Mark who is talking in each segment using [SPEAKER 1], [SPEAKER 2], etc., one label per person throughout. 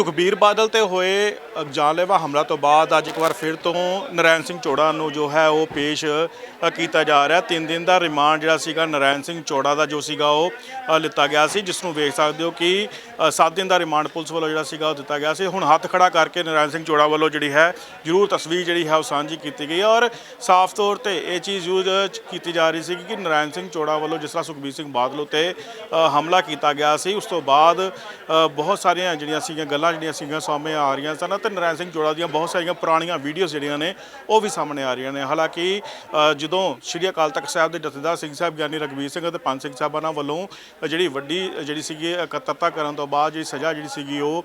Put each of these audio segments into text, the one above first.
[SPEAKER 1] ਸੁਖਬੀਰ ਬਾਦਲ ਤੇ ਹੋਏ ਜਾਨਲੇਵਾ ਹਮਲਾ ਤੋਂ ਬਾਅਦ ਅੱਜ ਇੱਕ ਵਾਰ ਫਿਰ ਤੋਂ ਨਰਾਇਣ ਸਿੰਘ ਚੋੜਾ ਨੂੰ ਜੋ ਹੈ ਉਹ ਪੇਸ਼ ਕੀਤਾ ਜਾ ਰਿਹਾ। ਤਿੰਨ ਦਿਨ ਦਾ ਰਿਮਾਂਡ ਜਿਹੜਾ ਸੀਗਾ ਨਰਾਇਣ ਸਿੰਘ ਚੋੜਾ ਦਾ ਜੋ ਸੀਗਾ ਉਹ ਲਿੱਤਾ ਗਿਆ ਸੀ, ਜਿਸ ਨੂੰ ਵੇਖ ਸਕਦੇ ਹੋ ਕਿ 7 ਦਿਨ ਦਾ ਰਿਮਾਂਡ ਪੁਲਿਸ ਵੱਲੋਂ ਜਿਹੜਾ ਸੀਗਾ ਉਹ ਦਿੱਤਾ ਗਿਆ ਸੀ। ਹੁਣ ਹੱਥ ਖੜਾ ਕਰਕੇ ਨਰਾਇਣ ਸਿੰਘ ਚੋੜਾ ਵੱਲੋਂ ਜਿਹੜੀ ਹੈ, ਜ਼ਰੂਰ ਤਸਵੀਰ ਜਿਹੜੀ ਹੈ ਉਹ ਸਾਂਝੀ ਕੀਤੀ ਗਈ ਔਰ ਸਾਫ਼ ਤੌਰ ਤੇ ਇਹ ਚੀਜ਼ ਯੂਜ ਕੀਤੀ ਜਾ ਰਹੀ ਸੀ ਕਿ ਨਰਾਇਣ ਸਿੰਘ ਚੋੜਾ ਵੱਲੋਂ ਜਿਸ ਤਰ੍ਹਾਂ ਸੁਖਬੀਰ ਸਿੰਘ ਬਾਦਲ ਉੱਤੇ ਹਮਲਾ ਕੀਤਾ ਗਿਆ ਸੀ, ਉਸ ਤੋਂ ਬਾਅਦ ਬਹੁਤ ਸਾਰੀਆਂ ਜਿਹੜੀਆਂ ਸੀਗੀਆਂ ਗੱਲਾਂ ਜਿਹੜੀਆਂ ਸੀਗੀਆਂ ਸਾਹਮਣੇ ਆ ਰਹੀਆਂ ਸਨ ਤੇ ਨਰੈਣ ਸਿੰਘ ਜੋੜਾ ਦੀਆਂ ਬਹੁਤ ਸਾਰੀਆਂ ਪੁਰਾਣੀਆਂ ਵੀਡੀਓਜ਼ ਜਿਹੜੀਆਂ ਨੇ, ਉਹ ਵੀ ਸਾਹਮਣੇ ਆ ਰਹੀਆਂ ਨੇ। ਹਾਲਾਂਕਿ ਜਦੋਂ ਸ਼੍ਰੀ ਅਕਾਲ ਤਖਤ ਸਾਹਿਬ ਦੇ ਜਥੇਦਾਰ ਸਿੰਘ ਸਾਹਿਬ ਗਿਆਨੀ ਰਗਵੀਰ ਸਿੰਘ ਅਤੇ ਪੰਜ ਸਿੰਘ ਸਾਹਿਬਾਨਾਂ ਵੱਲੋਂ ਜਿਹੜੀ ਵੱਡੀ, ਜਿਹੜੀ ਸੀਗੀ ਇਕੱਤਰਤਾ ਕਰਨ ਤੋਂ ਬਾਅਦ ਜਿਹੜੀ ਸਜ਼ਾ ਜਿਹੜੀ ਸੀਗੀ ਉਹ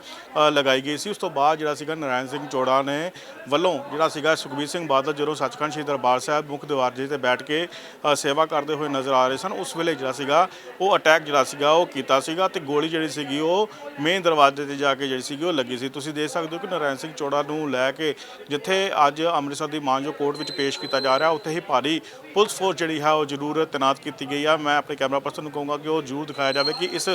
[SPEAKER 1] ਲਗਾਈ ਗਈ ਸੀ, ਉਸ ਤੋਂ ਬਾਅਦ ਜਿਹੜਾ ਸੀਗਾ ਨਰੈਣ ਸਿੰਘ ਜੋੜਾ ਨੇ ਵੱਲੋਂ ਜਿਹੜਾ ਸੀਗਾ ਸੁਖਬੀਰ ਸਿੰਘ ਬਾਦਲ ਜਦੋਂ ਸੱਚਖੰਡ ਸ਼੍ਰੀ ਦਰਬਾਰ ਸਾਹਿਬ ਮੁੱਖ ਦਰਬਾਰ ਜੀ ਤੇ ਬੈਠ ਕੇ ਸੇਵਾ ਕਰਦੇ ਹੋਏ ਨਜ਼ਰ ਆ ਰਹੇ ਸਨ, ਉਸ ਵੇਲੇ ਜਿਹੜਾ ਸੀਗਾ ਉਹ ਅਟੈਕ ਜਿਹੜਾ ਸੀਗਾ ਉਹ ਕੀਤਾ ਸੀਗਾ ਤੇ ਗੋਲੀ ਜਿਹੜੀ ਸੀਗੀ ਉਹ ਮੇਨ ਦਰਵਾਜ਼ੇ ਤੇ ਜਾ ਕੇ ਜਿਹੜੀ ਸੀਗੀ ਉਹ ਲੱਗੀ ਸੀ। ਤੁਸੀਂ ਦੇਖ ਸਕਦੇ ਹੋ ਕਿ ਨਰੈਣ ਸਿੰਘ ਚੋੜਾ ਨੂੰ ਲੈ ਕੇ ਜਿੱਥੇ ਅੱਜ ਅੰਮ੍ਰਿਤਸਰ ਦੀ ਮਾਨਜੋ ਕੋਰਟ ਵਿੱਚ ਪੇਸ਼ ਕੀਤਾ ਜਾ ਰਿਹਾ ਉੱਥੇ ਹੀ ਭਾਰੀ ਪੁਲਿਸ ਫੋਰਸ ਜਿਹੜੀ ਹੈ ਉਹ ਜ਼ਰੂਰ ਤੈਨਾਤ ਕੀਤੀ ਗਈ ਆ। ਮੈਂ ਆਪਣੇ ਕੈਮਰਾ ਪਰਸਨ ਨੂੰ ਕਹੂੰਗਾ ਕਿ ਉਹ ਜ਼ਰੂਰ ਦਿਖਾਇਆ ਜਾਵੇ ਕਿ ਇਸ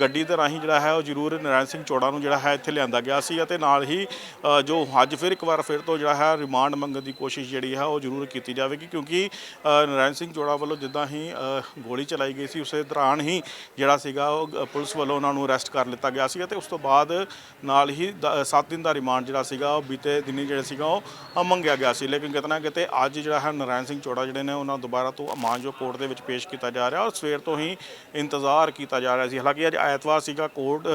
[SPEAKER 1] ਗੱਡੀ ਦੇ ਰਾਹੀਂ ਜਿਹੜਾ ਹੈ ਉਹ ਜ਼ਰੂਰ ਨਰੈਣ ਸਿੰਘ ਚੋੜਾ ਨੂੰ ਜਿਹੜਾ ਹੈ ਇੱਥੇ ਲਿਆਂਦਾ ਗਿਆ ਸੀ ਅਤੇ ਨਾਲ ਹੀ ਜੋ ਅੱਜ ਫਿਰ ਇੱਕ ਵਾਰ ਫਿਰ ਤੋਂ ਜਿਹੜਾ ਹੈ ਰਿਮਾਂਡ ਮੰਗਣ ਦੀ ਕੋਸ਼ਿਸ਼ ਜਿਹੜੀ ਹੈ ਉਹ ਜ਼ਰੂਰ ਕੀਤੀ ਜਾਵੇਗੀ ਕਿਉਂਕਿ ਅ, ਨਰੈਣ ਸਿੰਘ ਚੋੜਾ ਵੱਲੋਂ ਜਿੱਦਾਂ ਹੀ ਗੋਲੀ ਚਲਾਈ ਗਈ ਸੀ ਉਸੇ ਦੌਰਾਨ ਹੀ ਜਿਹੜਾ ਸੀਗਾ ਉਹ ਪੁਲਿਸ ਵੱਲੋਂ ਉਹਨਾਂ ਨੂੰ ਅਰੈਸਟ ਕਰ ਲਿੱਤਾ ਗਿਆ ਸੀ ਅਤੇ ਉਸ ਤੋਂ ਬਾਅਦ ਨਾਲ ਹੀ 7 ਦਿਨ ਦਾ ਰਿਮਾਂਡ ਜਿਹੜਾ ਸੀਗਾ, ਉਹ ਬੀਤੇ ਦਿਨੀ ਜਿਹੜਾ ਸੀਗਾ, ਉਹ ਮੰਗਿਆ ਗਿਆ ਸੀ। ਲੇਕਿਨ ਕਿਤੇ ਨਾ ਕਿਤੇ ਅੱਜ ਜਿਹੜਾ ਹੈ ਨਰਾਇਣ ਸਿੰਘ ਚੋੜਾ ਜਿਹੜੇ ਨੇ, ਉਹਨਾਂ ਦੁਬਾਰਾ ਤੋਂ ਮਾਨਜੋ ਕੋਰਟ ਦੇ ਵਿੱਚ ਪੇਸ਼ ਕੀਤਾ ਜਾ ਰਿਹਾ ਔਰ ਸਵੇਰ ਤੋਂ ਹੀ ਇੰਤਜ਼ਾਰ ਕੀਤਾ ਜਾ ਰਿਹਾ ਸੀ। ਹਾਲਾਂਕਿ ਅੱਜ ਐਤਵਾਰ ਸੀਗਾ, ਕੋਰਟ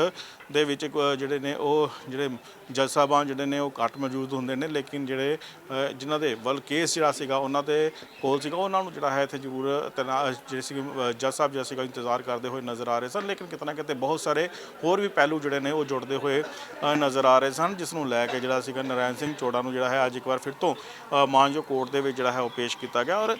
[SPEAKER 1] ਦੇ ਵਿੱਚ ਜਿਹੜੇ ਨੇ, ਉਹ ਜਿਹੜੇ ਜੱਜ ਸਾਹਿਬਾਨ ਜਿਹੜੇ ਨੇ, ਉਹ ਘੱਟ ਮੌਜੂਦ ਹੁੰਦੇ ਨੇ। ਲੇਕਿਨ ਜਿਹੜੇ ਜਿਨ੍ਹਾਂ ਦੇ ਵੱਲ ਕੇਸ ਜਿਹੜਾ ਸੀਗਾ, ਉਹਨਾਂ ਦੇ ਕੋਲ ਸੀਗਾ, ਉਹਨਾਂ ਨੂੰ ਜਿਹੜਾ ਹੈ ਇੱਥੇ ਜ਼ਰੂਰ ਤੈਨਾ ਜਿਹੜੇ ਸੀ ਜੱਜ ਸਾਹਿਬ ਜਿਹੜਾ ਸੀਗਾ, ਇੰਤਜ਼ਾਰ ਕਰਦੇ ਹੋਏ ਨਜ਼ਰ ਆ ਰਹੇ ਸਨ। ਲੇਕਿਨ ਕਿਤੇ ਨਾ ਕਿਤੇ ਬਹੁਤ ਸਾਰੇ ਹੋਰ ਵੀ ਪਹਿਲੂ ਜਿਹੜੇ ਨੇ, ਉਹ ਜੁੜਦੇ ਹੋਏ ਨਜ਼ਰ ਆ ਰਹੇ ਸਨ ਜਿਸ ਨੂੰ ਲੈ ਕੇ ਜਿਹੜਾ ਸੀਗਾ ਨਰਾਇਣ ਸਿੰਘ ਚੋੜਾ ਨੂੰ ਜਿਹੜਾ ਹੈ ਅੱਜ ਇੱਕ ਵਾਰ ਫਿਰ ਤੋਂ ਅ, ਮਾਨਜੋ ਕੋਰਟ ਦੇ ਵਿੱਚ ਜਿਹੜਾ ਹੈ ਉਹ ਪੇਸ਼ ਕੀਤਾ ਗਿਆ ਔਰ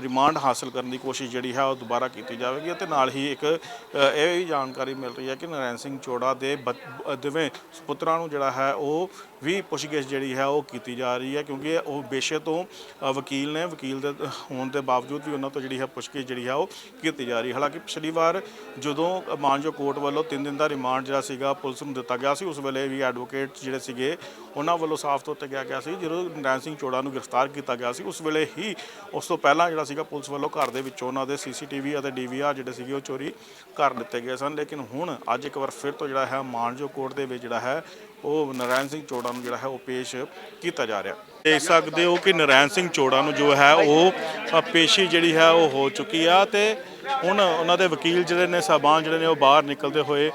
[SPEAKER 1] ਰਿਮਾਂਡ ਹਾਸਲ ਕਰਨ ਦੀ ਕੋਸ਼ਿਸ਼ ਜਿਹੜੀ ਹੈ ਉਹ ਦੁਬਾਰਾ ਕੀਤੀ ਜਾਵੇਗੀ ਅਤੇ ਨਾਲ ਹੀ ਇੱਕ ਇਹ ਵੀ ਜਾਣਕਾਰੀ ਮਿਲ ਰਹੀ ਹੈ ਕਿ ਨਰਾਇਣ ਸਿੰਘ ਚੋੜਾ ਦੇ ਬੱਚ- ਅ, ਦੋਵੇਂ ਸੁਪੁੱਤਰਾਂ ਨੂੰ ਜਿਹੜਾ ਹੈ ਉਹ ਵੀ ਪੁੱਛਗਿੱਛ ਜਿਹੜੀ ਹੈ ਉਹ ਕੀਤੀ ਜਾ ਰਹੀ ਹੈ ਕਿਉਂਕਿ ਉਹ ਬੇਸ਼ੇ ਤੋਂ ਵਕੀਲ ਨੇ ਵਕੀਲ ਦੇ ਹੋਣ ਦੇ ਬਾਵਜੂਦ ਵੀ ਉਹਨਾਂ ਤੋਂ ਜਿਹੜੀ ਹੈ ਪੁੱਛਗਿੱਛ ਜਿਹੜੀ ਹੈ ਉਹ ਕੀਤੀ ਜਾ ਰਹੀ ਹਾਲਾਂਕਿ ਪਿਛਲੀ ਵਾਰ ਜਦੋਂ ਮਾਨਜੋ ਕੋਰਟ ਵੱਲੋਂ 3 ਦਿਨ ਦਾ ਰਿਮਾਂਡ ਜਿਹੜਾ ਸੀਗਾ ਪੁਲਿਸ ਨੂੰ ਦਿੱਤਾ ਗਿਆ ਸੀ ਉਸ ਵੇਲੇ ਵੀ ਐਡਵੋਕੇਟ ਜਿਹੜੇ ਸੀਗੇ, ਉਹਨਾਂ ਵੱਲੋਂ ਸਾਫ਼ ਤੌਰ ਤੇ ਕਿਹਾ ਗਿਆ ਸੀ, ਜਦੋਂ ਨਰੈਣ ਸਿੰਘ ਚੋੜਾ ਨੂੰ ਗ੍ਰਿਫਤਾਰ ਕੀਤਾ ਗਿਆ ਸੀ, ਉਸ ਵੇਲੇ ਹੀ ਉਸ ਤੋਂ ਪਹਿਲਾਂ ਜਿਹੜਾ ਸੀਗਾ ਪੁਲਿਸ ਵੱਲੋਂ ਘਰ ਦੇ ਵਿੱਚੋਂ ਉਹਨਾਂ ਦੇ ਸੀਸੀਟੀਵੀ ਅਤੇ ਡੀਵੀਆਰ ਜਿਹੜੇ ਸੀਗੇ, ਉਹ ਚੋਰੀ ਕਰ ਦਿੱਤੇ ਗਏ ਸਨ। ਲੇਕਿਨ ਹੁਣ ਅੱਜ ਇੱਕ ਵਾਰ ਫਿਰ ਤੋਂ ਜਿਹੜਾ ਹੈ ਮਾਨਜੋ ਕੋਰਟ ਦੇ ਵਿੱਚ ਜਿਹੜਾ ਹੈ, ਉਹ ਨਰੈਣ ਸਿੰਘ ਚੋੜਾ ਨੂੰ ਜਿਹੜਾ ਹੈ, ਉਹ ਪੇਸ਼ ਕੀਤਾ ਜਾ ਰਿਹਾ। ਦੇਖ ਸਕਦੇ ਹੋ ਕਿ ਨਰੈਣ ਸਿੰਘ ਚੋੜਾ ਨੂੰ ਜੋ ਹੈ, ਉਹ ਪੇਸ਼ੀ ਜਿਹੜੀ ਹੈ, ਉਹ ਹੋ ਚੁੱਕੀ ਆ ਤੇ ਹੁਣ ਉਹਨਾਂ ਦੇ ਵਕੀਲ ਜਿਹੜੇ ਨੇ ਸਾਹਿਬਾਨ ਜਿਹੜੇ ਨੇ ਉਹ ਬਾਹਰ ਨਿਕਲਦੇ ਹੋਏ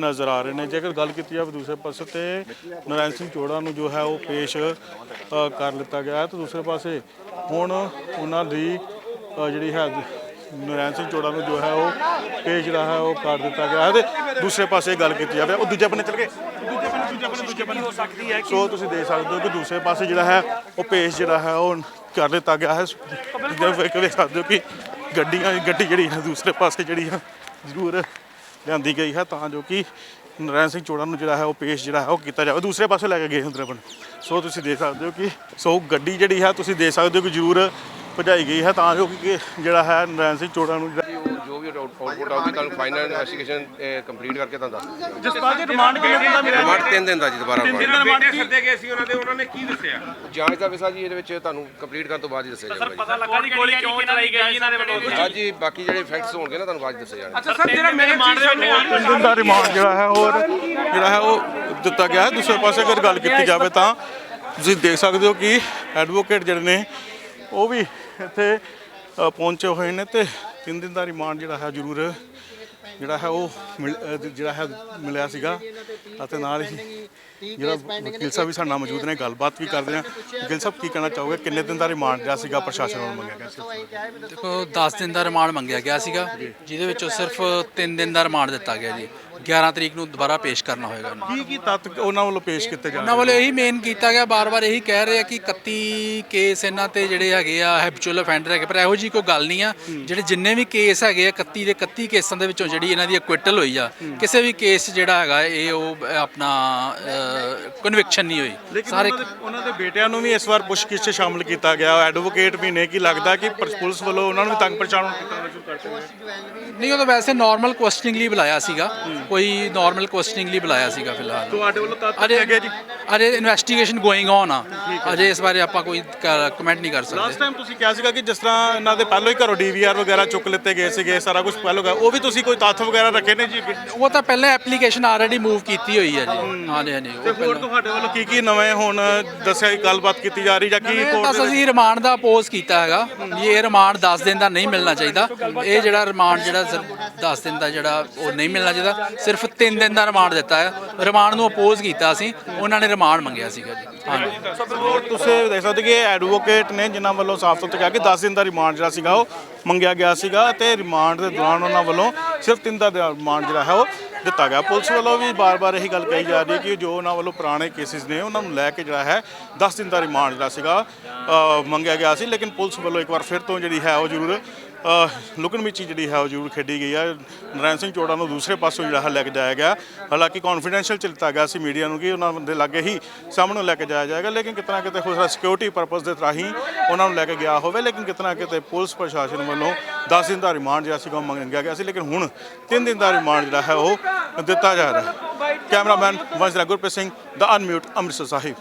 [SPEAKER 1] ਨਜ਼ਰ ਆ ਰਹੇ ਨੇ। ਜੇਕਰ ਗੱਲ ਕੀਤੀ ਜਾਵੇ ਦੂਸਰੇ ਪਾਸੇ ਤੇ ਨਰੈਣ ਸਿੰਘ ਚੋੜਾ ਨੂੰ ਜੋ ਹੈ ਉਹ ਪੇਸ਼ ਕਰ ਲਿੱਤਾ ਗਿਆ ਤੇ ਦੂਸਰੇ ਪਾਸੇ ਹੁਣ ਉਹਨਾਂ ਦੀ ਜਿਹੜੀ ਹੈ ਨਰੈਣ ਸਿੰਘ ਚੋੜਾ ਨੂੰ ਜੋ ਹੈ ਉਹ ਪੇਸ਼ ਜਿਹੜਾ ਹੈ ਉਹ ਕਰ ਦਿੱਤਾ ਗਿਆ ਹੈ। ਤੇ ਦੂਸਰੇ ਪਾਸੇ ਗੱਲ ਕੀਤੀ ਜਾਵੇ ਉਹ ਦੂਜੇ ਬੰਨੇ ਚਲ ਗਏ। ਦੂਜੇ ਬੰਨੇ ਦੂਜੇ ਬੰਨੇ ਦੂਜੇ ਬੰਨੇ। ਹੋ ਸਕਦੀ ਹੈ ਸੋ ਤੁਸੀਂ ਦੇਖ ਸਕਦੇ ਹੋ ਕਿ ਦੂਸਰੇ ਪਾਸੇ ਜਿਹੜਾ ਹੈ ਉਹ ਪੇਸ਼ ਜਿਹੜਾ ਹੈ ਉਹ ਕਰ ਦਿੱਤਾ ਗਿਆ ਹੈ। ਇੱਕ ਵੇਖ ਸਕਦੇ ਹੋ ਕਿ ਗੱਡੀਆਂ, ਗੱਡੀ ਜਿਹੜੀ ਹੈ ਦੂਸਰੇ ਪਾਸੇ ਜਿਹੜੀ ਆ, ਜ਼ਰੂਰ ਲਿਆਂਦੀ ਗਈ ਹੈ ਤਾਂ ਜੋ ਕਿ ਨਰੈਣ ਸਿੰਘ ਚੋੜਾ ਨੂੰ ਜਿਹੜਾ ਹੈ ਉਹ ਪੇਸ਼ ਜਿਹੜਾ ਹੈ ਉਹ ਕੀਤਾ ਜਾਵੇ। ਦੂਸਰੇ ਪਾਸੇ ਲੈ ਕੇ ਗਏ ਹੁੰਦੇ ਬਣ ਸੋ ਤੁਸੀਂ ਦੇਖ ਸਕਦੇ ਹੋ ਕਿ, ਸੋ ਗੱਡੀ ਜਿਹੜੀ ਹੈ, ਤੁਸੀਂ ਦੇਖ ਸਕਦੇ ਹੋ ਕਿ ਜ਼ਰੂਰ ਭਜਾਈ ਗਈ ਹੈ ਤਾਂ ਜੋ ਕਿ ਜਿਹੜਾ ਹੈ ਨਰੈਣ ਸਿੰਘ ਚੋੜਾ ਨੂੰ
[SPEAKER 2] ਵੀ ਆਊਟਪੁੱਟ ਆਊਗੀ ਤੁਹਾਨੂੰ ਫਾਈਨਲ ਇਨਵੈਸਟੀਗੇਸ਼ਨ ਕੰਪਲੀਟ ਕਰਕੇ ਤੁਹਾਨੂੰ ਦੱਸ ਦਿੰਦੇ
[SPEAKER 3] ਜਸਪਾਲ ਜੀ ਰਿਮਾਂਡ ਕਿੰਨੇ ਦਿਨ ਦਾ ਮਿਲਿਆ?
[SPEAKER 2] ਰਿਮਾਂਡ 3 ਦਿਨ ਦਾ ਜੀ ਦੁਬਾਰਾ remand।
[SPEAKER 3] ਦਿਨ ਦਾ ਰਿਮਾਂਡ ਕੀ
[SPEAKER 4] ਸੱਦੇ ਗਏ ਸੀ ਉਹਨਾਂ ਦੇ ਉਹਨਾਂ ਨੇ ਕੀ ਦੱਸਿਆ?
[SPEAKER 2] ਜਾਂਚ ਦਾ ਵਿਸਾ ਜੀ ਇਹਦੇ ਵਿੱਚ ਤੁਹਾਨੂੰ ਕੰਪਲੀਟ ਕਰਨ ਤੋਂ ਬਾਅਦ ਹੀ ਦੱਸਿਆ ਜਾਊਗਾ
[SPEAKER 3] ਪਤਾ ਲੱਗਾ ਜੀ ਗੋਲੀ ਕਿਉਂ ਚਲਾਈ ਗਈ ਇਹਨਾਂ ਦੇ ਵੱਲੋਂ
[SPEAKER 2] ਜੀ ਅੱਜ ਹੀ ਬਾਕੀ ਜਿਹੜੇ ਫੈਕਟਸ ਹੋਣਗੇ ਨਾ ਤੁਹਾਨੂੰ ਬਾਅਦ 'ਚ ਦੱਸੇ ਜਾਣਗੇ।
[SPEAKER 3] ਅੱਛਾ ਸਰ ਜਿਹੜਾ ਮੇਰੇ ਰਿਮਾਂਡ ਦੇ
[SPEAKER 1] ਤਿੰਨ ਦਿਨ ਦਾ ਰਿਮਾਂਡ ਜਿਹੜਾ ਹੈ ਹੋਰ ਜਿਹੜਾ ਹੈ ਉਹ ਦਿੱਤਾ ਗਿਆ ਹੈ। ਦੂਸਰੇ ਪਾਸੇ ਅਗਰ ਗੱਲ ਕੀਤੀ ਜਾਵੇ ਤਾਂ ਤੁਸੀਂ ਦੇਖ ਸਕਦੇ ਹੋ ਕਿ ਐਡਵੋਕੇਟ ਜਿਹੜੇ ਨੇ ਉਹ ਵੀ ਇੱਥੇ ਅ, ਪਹੁੰਚੇ ਹੋਏ ਨੇ ਤੇ ਤਿੰਨ ਦਿਨ ਦਾ ਰਿਮਾਂਡ ਜਿਹੜਾ ਹੈ ਜ਼ਰੂਰ ਜਿਹੜਾ ਹੈ ਉਹ ਮਿਲ- ਜਿਹੜਾ ਹੈ ਮਿਲਿਆ ਸੀਗਾ। ਅਤੇ ਨਾਲ ਹੀ ਜਿਹੜਾ ਵਕੀਲ ਸਾਹਿਬ ਵੀ ਸਾਡੇ ਨਾਲ ਮੌਜੂਦ ਨੇ, ਗੱਲਬਾਤ ਵੀ ਕਰਦੇ ਆ ਵਕੀਲ ਸਾਹਿਬ, ਕੀ ਕਹਿਣਾ ਚਾਹੋਗੇ? ਕਿੰਨੇ ਦਿਨ ਦਾ ਰਿਮਾਂਡ ਜਿਹੜਾ ਸੀਗਾ ਪ੍ਰਸ਼ਾਸਨ ਵੱਲੋਂ ਮੰਗਿਆ ਗਿਆ ਸੀ?
[SPEAKER 5] ਦੇਖੋ 10 ਦਿਨ ਦਾ ਰਿਮਾਂਡ ਮੰਗਿਆ ਗਿਆ ਸੀਗਾ, ਜਿਹਦੇ ਵਿੱਚੋਂ ਸਿਰਫ 3 ਦਿਨ ਦਾ ਰਿਮਾਂਡ ਦਿੱਤਾ ਗਿਆ ਜੀ। 11 ਤਰੀਕ ਨੂੰ ਦੁਬਾਰਾ ਪੇਸ਼ ਕਰਨਾ ਹੋਏਗਾ ਉਹਨੂੰ
[SPEAKER 1] ਕੀ ਕੀ ਤੱਤ ਉਹਨਾਂ ਵੱਲੋਂ ਪੇਸ਼ ਕੀਤੇ ਜਾ
[SPEAKER 5] ਉਹਨਾਂ ਵੱਲੋਂ ਇਹੀ ਮੇਨ ਕੀਤਾ ਗਿਆ ਬਾਰ-ਬਾਰ ਇਹੀ ਕਹਿ ਰਹੇ ਆ ਕਿ 31 ਕੇਸ ਇਹਨਾਂ ਤੇ ਜਿਹੜੇ ਹੈਗੇ ਆ ਹੈਬਚੁਅਲ ਅਫੈਂਡਰ ਹੈਗੇ ਪਰ ਇਹੋ ਜੀ ਕੋਈ ਗੱਲ ਨਹੀਂ ਆ। ਜਿਹੜੇ ਜਿੰਨੇ ਵੀ ਕੇਸ ਹੈਗੇ ਆ 31 ਦੇ 31 ਕੇਸਾਂ ਦੇ ਵਿੱਚੋਂ ਜਿਹੜੀ ਇਹਨਾਂ ਦੀ ਐਕੁਇਟਲ ਹੋਈ ਆ ਕਿਸੇ ਵੀ ਕੇਸ ਜਿਹੜਾ ਹੈਗਾ ਇਹ ਉਹ ਆਪਣਾ ਕਨਵਿਕਸ਼ਨ ਨਹੀਂ ਹੋਈ।
[SPEAKER 1] ਲੇਕਿਨ
[SPEAKER 5] ਸਾਰੇ
[SPEAKER 1] ਉਹਨਾਂ ਦੇ- ਉਹਨਾਂ ਦੇ ਬੇਟਿਆਂ ਨੂੰ ਵੀ ਇਸ ਵਾਰ ਪੁੱਛਗਿੱਛ 'ਚ ਸ਼ਾਮਲ ਕੀਤਾ ਗਿਆ। ਐਡਵੋਕੇਟ ਵੀ ਨੇ ਕਿ ਲੱਗਦਾ ਕਿ ਪਰ- ਪੁਲਿਸ ਵੱਲੋਂ ਉਹਨਾਂ ਨੂੰ ਵੀ ਤੰਗ ਪਰੇਸ਼ਾਨ ਕੀਤਾ ਸ਼ੁਰੂ ਕਰਤੇ ਹੋਏ
[SPEAKER 5] ਨਹੀਂ ਉਹ ਤਾਂ ਵੈਸੇ ਨਾਰਮਲ ਕੁਐਸਚਨਿੰਗ ਲਈ ਬੁਲਾਇਆ ਸੀਗਾ। ਕੋਈ ਨਾਰਮਲ ਕੁਐਸਚਨਿੰਗ ਲਈ ਬੁਲਾਇਆ ਸੀਗਾ ਫਿਲਹਾਲ।
[SPEAKER 1] ਤੁਹਾਡੇ ਵੱਲੋਂ ਤੱਥ
[SPEAKER 5] ਅਜੇ
[SPEAKER 1] ਹੈਗੇ ਜੀ?
[SPEAKER 5] ਅਜੇ ਇਨਵੈਸਟੀਗੇਸ਼ਨ ਗੋਇੰਗ ਔਨ ਆ। ਅਜੇ ਇਸ ਬਾਰੇ ਆਪਾਂ ਕੋਈ ਕਮੈਂਟ ਨਹੀਂ ਕਰ
[SPEAKER 1] ਲਾਸਟ
[SPEAKER 5] ਸਕਦੇ
[SPEAKER 1] ਟਾਈਮ ਤੁਸੀਂ ਕਿਹਾ ਸੀਗਾ ਕਿ ਜਿਸ ਤਰ੍ਹਾਂ ਇਹਨਾਂ ਦੇ ਪਹਿਲਾਂ ਹੀ ਘਰੋਂ ਡੀਵੀਆਰ ਵਗੈਰਾ ਚੁੱਕ ਲਿੱਤੇ ਗਏ ਸੀਗੇ ਸਾਰਾ ਕੁਝ ਪਹਿਲਾਂ ਗਿਆ ਉਹ ਵੀ ਤੁਸੀਂ ਕੋਈ ਤੱਥ ਵਗੈਰਾ ਰੱਖੇ ਨੇ ਜੀ
[SPEAKER 5] ਉਹ ਤਾਂ ਪਹਿਲਾਂ ਐਪਲੀਕੇਸ਼ਨ ਆਲਰੇਡੀ ਮੂਵ ਕੀਤੀ ਹੋਈ ਹੈ ਜੀ। ਹਾਂਜੀ ਹਾਂਜੀ
[SPEAKER 1] ਤੇ
[SPEAKER 5] ਉਹ
[SPEAKER 1] ਹੋਰ ਤੁਹਾਡੇ ਵੱਲੋਂ ਕੀ ਕੀ ਨਵੇਂ ਹੁਣ ਦੱਸਿਆ ਗੱਲਬਾਤ ਕੀਤੀ ਜਾ ਰਹੀ ਜਾਂ ਕੀ
[SPEAKER 5] ਇਹ
[SPEAKER 1] ਕੋਰਟ
[SPEAKER 5] ਤਾਂ
[SPEAKER 1] ਦੇ ਵਿੱਚ?
[SPEAKER 5] ਅਸੀਂ ਰਿਮਾਂਡ ਦਾ ਅਪੋਜ਼ ਕੀਤਾ ਹੈਗਾ। ਵੀ ਇਹ ਰਿਮਾਂਡ 10 ਦਿਨ ਦਾ ਨਹੀਂ ਮਿਲਣਾ ਚਾਹੀਦਾ। ਇਹ ਜਿਹੜਾ ਰਿਮਾਂਡ ਜਿਹੜਾ 10 ਦਿਨ ਦਾ ਜਿਹੜਾ ਉਹ ਨਹੀਂ ਮਿਲਣਾ ਚਾਹੀਦਾ, ਸਿਰਫ 3 ਦਿਨ ਦਾ ਰਿਮਾਂਡ ਦਿੱਤਾ ਹੈ। ਰਿਮਾਂਡ ਨੂੰ ਅਪੋਜ਼ ਕੀਤਾ ਅਸੀਂ, ਉਹਨਾਂ ਨੇ ਰਿਮਾਂਡ ਮੰਗਿਆ ਸੀਗਾ ਜੀ। ਹਾਂਜੀ।
[SPEAKER 1] ਹੋਰ ਤੁਸੀਂ ਦੇਖ ਸਕਦੇ ਕਿ ਐਡਵੋਕੇਟ ਨੇ ਜਿਨ੍ਹਾਂ ਵੱਲੋਂ ਸਾਫ਼ ਤੌਰ ਤੇ ਕਿਹਾ ਕਿ 10 ਦਿਨ ਦਾ ਰਿਮਾਂਡ ਜਿਹੜਾ ਸੀਗਾ ਉਹ ਮੰਗਿਆ ਗਿਆ ਸੀਗਾ ਤੇ ਰਿਮਾਂਡ ਦੇ ਦੌਰਾਨ ਉਹਨਾਂ ਵੱਲੋਂ ਸਿਰਫ 3 ਦਾ ਰਿਮਾਂਡ ਜਿਹੜਾ ਹੈ ਉਹ ਦਿੱਤਾ ਗਿਆ। ਪੁਲਿਸ ਵੱਲੋਂ ਵੀ ਬਾਰ-ਬਾਰ ਇਹੀ ਗੱਲ ਕਹੀ ਜਾ ਰਹੀ ਹੈ ਕਿ ਜੋ ਉਹਨਾਂ ਵੱਲੋਂ ਪੁਰਾਣੇ ਕੇਸਿਸ ਨੇ, ਉਹਨਾਂ ਨੂੰ ਲੈ ਕੇ ਜਿਹੜਾ ਹੈ 10 ਦਿਨ ਦਾ ਰਿਮਾਂਡ ਜਿਹੜਾ ਸੀਗਾ ਮੰਗਿਆ ਗਿਆ ਸੀ। ਲੇਕਿਨ ਪੁਲਿਸ ਵੱਲੋਂ ਇੱਕ ਵਾਰ ਫਿਰ ਤੋਂ ਜਿਹੜੀ ਹੈ ਉਹ ਜ਼ਰੂਰ ਲੁਕਣ ਮਿਚੀ ਜਿਹੜੀ ਹੈ ਉਹ ਜ਼ਰੂਰ ਖੇਡੀ ਗਈ ਹੈ। ਨਰੈਣ ਸਿੰਘ ਚੋੜਾ ਨੂੰ ਦੂਸਰੇ ਪਾਸੋਂ ਜਿਹੜਾ ਹੈ ਲੈ ਕੇ ਜਾਇਆ ਗਿਆ। ਹਾਲਾਂਕਿ ਕੌਨਫੀਡੈਂਸ਼ੀਅਲ ਚ ਗਿਆ ਸੀ ਮੀਡੀਆ ਨੂੰ ਕਿ ਉਹਨਾਂ ਦੇ ਲਾਗੇ ਹੀ ਸਾਹਮਣੇ ਲੈ ਕੇ ਜਾਇਆ ਜਾਏਗਾ। ਲੇਕਿਨ ਕਿਤਨਾ ਕਿਤੇ ਹੋ ਸਕਦਾ ਸਿਕਿਉਰਿਟੀ ਪਰਪਸ ਦੇ ਰਾਹੀਂ ਉਹਨਾਂ ਨੂੰ ਲੈ ਕੇ ਗਿਆ ਹੋਵੇ, ਲੇਕਿਨ ਕਿਤਨਾ ਕਿਤੇ ਪੁਲਿਸ ਪ੍ਰਸ਼ਾਸਨ ਵੱਲੋਂ 10 ਦਿਨ ਦਾ ਰਿਮਾਂਡ ਜਿਹੜਾ ਸੀਗਾ ਉਹ ਮੰਗਿਆ ਗਿਆ ਸੀ। ਲੇਕਿਨ ਹੁਣ 3 ਦਿਨ ਦਾ ਰਿਮਾਂਡ ਜਿਹੜਾ ਹੈ ਉਹ ਦਿੱਤਾ ਜਾ ਰਿਹਾ ਕੈਮਰਾਮੈਨ ਵੰਸ਼ਰਾ ਗੁਰਪ੍ਰੀਤ ਸਿੰਘ ਦਾ ਅਨਮਿਊਟ ਅੰਮ੍ਰਿਤਸਰ ਸਾਹਿਬ।